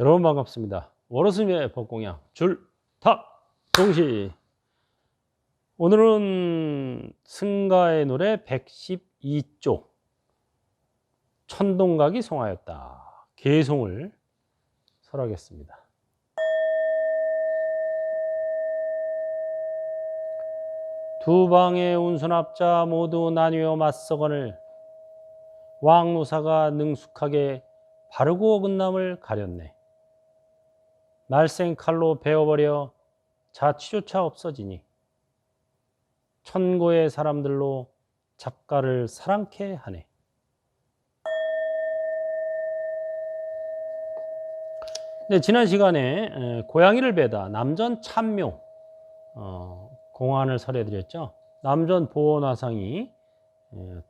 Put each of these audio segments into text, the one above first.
여러분 반갑습니다. 워로스미의 법공양 줄타 동시 오늘은 승가의 노래 112조 천동각이 송하였다. 개송을 설하겠습니다. 두 방의 운순합자 모두 나뉘어 맞서거늘 왕노사가 능숙하게 바르고 어긋남을 가렸네. 날생 칼로 베어버려 자취조차 없어지니 천고의 사람들로 작가를 사랑케 하네. 네, 지난 시간에 에, 고양이를 베다 남전 참묘 어, 공안을 설해드렸죠. 남전 보원화상이 에,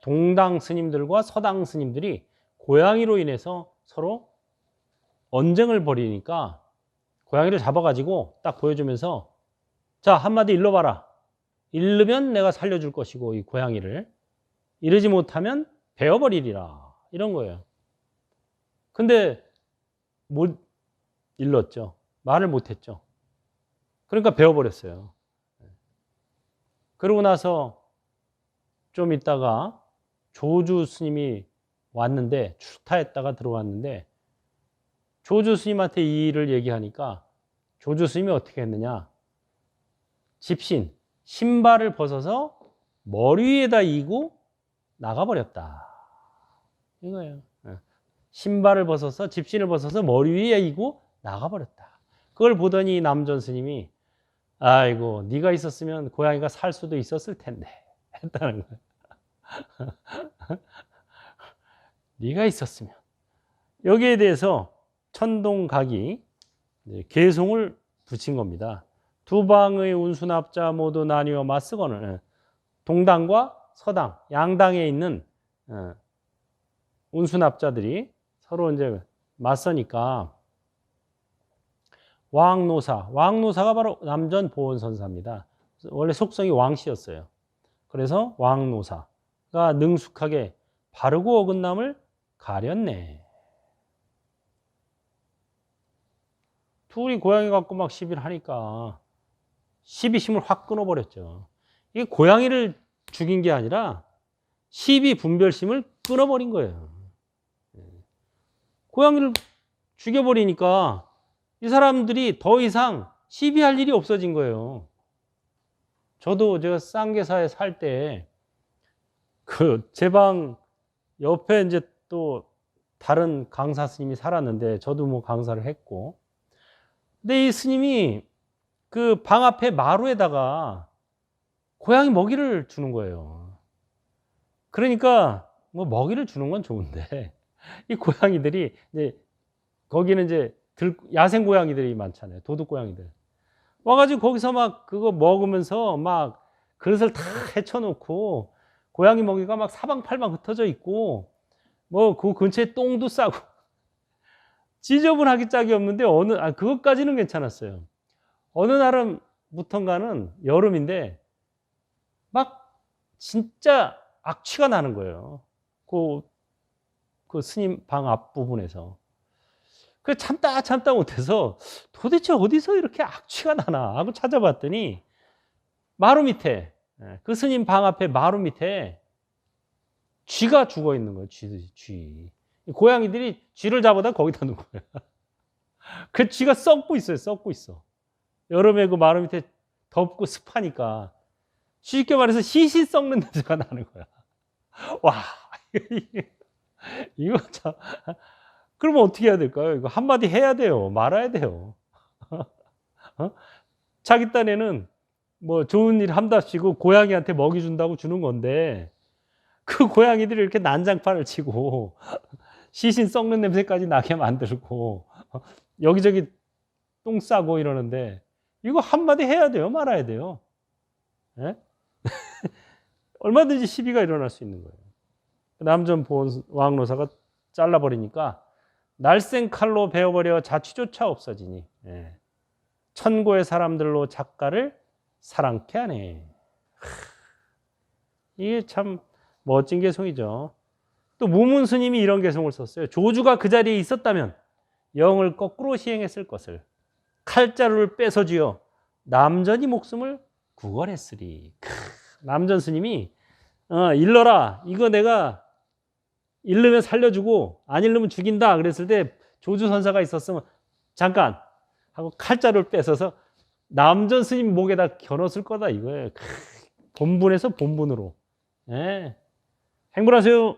동당 스님들과 서당 스님들이 고양이로 인해서 서로 언쟁을 벌이니까 고양이를 잡아가지고 딱 보여주면서 자 한마디 일러봐라. 일르면 내가 살려줄 것이고 이 고양이를. 이르지 못하면 베어버리리라. 이런 거예요. 근데 못 일렀죠. 말을 못했죠. 그러니까 베어버렸어요. 그러고 나서 좀 있다가 조주 스님이 왔는데 출타했다가 들어왔는데 조주 스님한테 이 일을 얘기하니까 조주 스님이 어떻게 했느냐? 집신 신발을 벗어서 머리 위에다 이고 나가버렸다. 이거예요. 예. 신발을 벗어서 집신을 벗어서 머리 위에 이고 나가버렸다. 그걸 보더니 남전 스님이 아이고 네가 있었으면 고양이가 살 수도 있었을 텐데. 했다는 거예요. 네가 있었으면. 여기에 대해서 천동각이 개송을 붙인 겁니다. 두 방의 운수납자 모두 나뉘어 맞서거늘 동당과 서당 양당에 있는 어, 운수납자들이 서로 이제 맞서니까 왕노사 왕노사가 바로 남전 보원선사입니다. 원래 속성이 왕씨였어요. 그래서 왕노사가 능숙하게 바르고 어긋남을 가렸네. 둘이 고양이 갖고 막 시비를 하니까 시비심을 확 끊어버렸죠. 이게 고양이를 죽인 게 아니라 시비 분별심을 끊어버린 거예요. 고양이를 죽여버리니까 이 사람들이 더 이상 시비할 일이 없어진 거예요. 저도 제가 쌍계사에 살 때 그 제 방 옆에 이제 또 다른 강사 스님이 살았는데 저도 뭐 강사를 했고 근데 이 스님이 그 방 앞에 마루에다가 고양이 먹이를 주는 거예요. 그러니까 뭐 먹이를 주는 건 좋은데 이 고양이들이 이제 거기는 이제 들, 야생 고양이들이 많잖아요. 도둑 고양이들. 와가지고 거기서 막 그거 먹으면서 막 그릇을 다 헤쳐놓고 고양이 먹이가 막 사방팔방 흩어져 있고 뭐 그 근처에 똥도 싸고 지저분하기 짝이 없는데 어느 아 그것까지는 괜찮았어요. 어느 날은부턴가는 여름인데 막 진짜 악취가 나는 거예요. 그, 그 스님 방 앞부분에서. 그 참다 참다 못해서 도대체 어디서 이렇게 악취가 나나 하고 찾아봤더니 마루 밑에 예, 그 스님 방 앞에 마루 밑에 쥐가 죽어 있는 거예요. 쥐, 쥐. 고양이들이 쥐를 잡아다 거기다 놓은 거예요. 그 쥐가 썩고 있어요. 썩고 있어. 여름에 그 마루 밑에 덥고 습하니까 쉽게 말해서 시시 썩는 냄새가 나는 거야. 와, 이거 참. 그러면 어떻게 해야 될까요? 이거 한마디 해야 돼요. 말아야 돼요. 어? 자기 딴에는 뭐 좋은 일 한답시고 고양이한테 먹이 준다고 주는 건데 그 고양이들이 이렇게 난장판을 치고 시신 썩는 냄새까지 나게 만들고 여기저기 똥 싸고 이러는데 이거 한마디 해야 돼요 말아야 돼요 예? 얼마든지 시비가 일어날 수 있는 거예요 남전 보원 왕노사가 잘라버리니까 날생 칼로 베어버려 자취조차 없어지니 예. 천고의 사람들로 작가를 사랑케 하네 이게 참 멋진 개송이죠. 또 무문 스님이 이런 개송을 썼어요. 조주가 그 자리에 있었다면 영을 거꾸로 시행했을 것을 칼자루를 빼서지어 남전이 목숨을 구걸했으리. 크, 남전 스님이 어, 일러라. 이거 내가 일르면 살려주고 안 일르면 죽인다. 그랬을 때 조주 선사가 있었으면 잠깐 하고 칼자루를 뺏어서 남전 스님 목에다 겨눴을 거다 이거예요. 크, 본분에서 본분으로. 예. 행복하세요.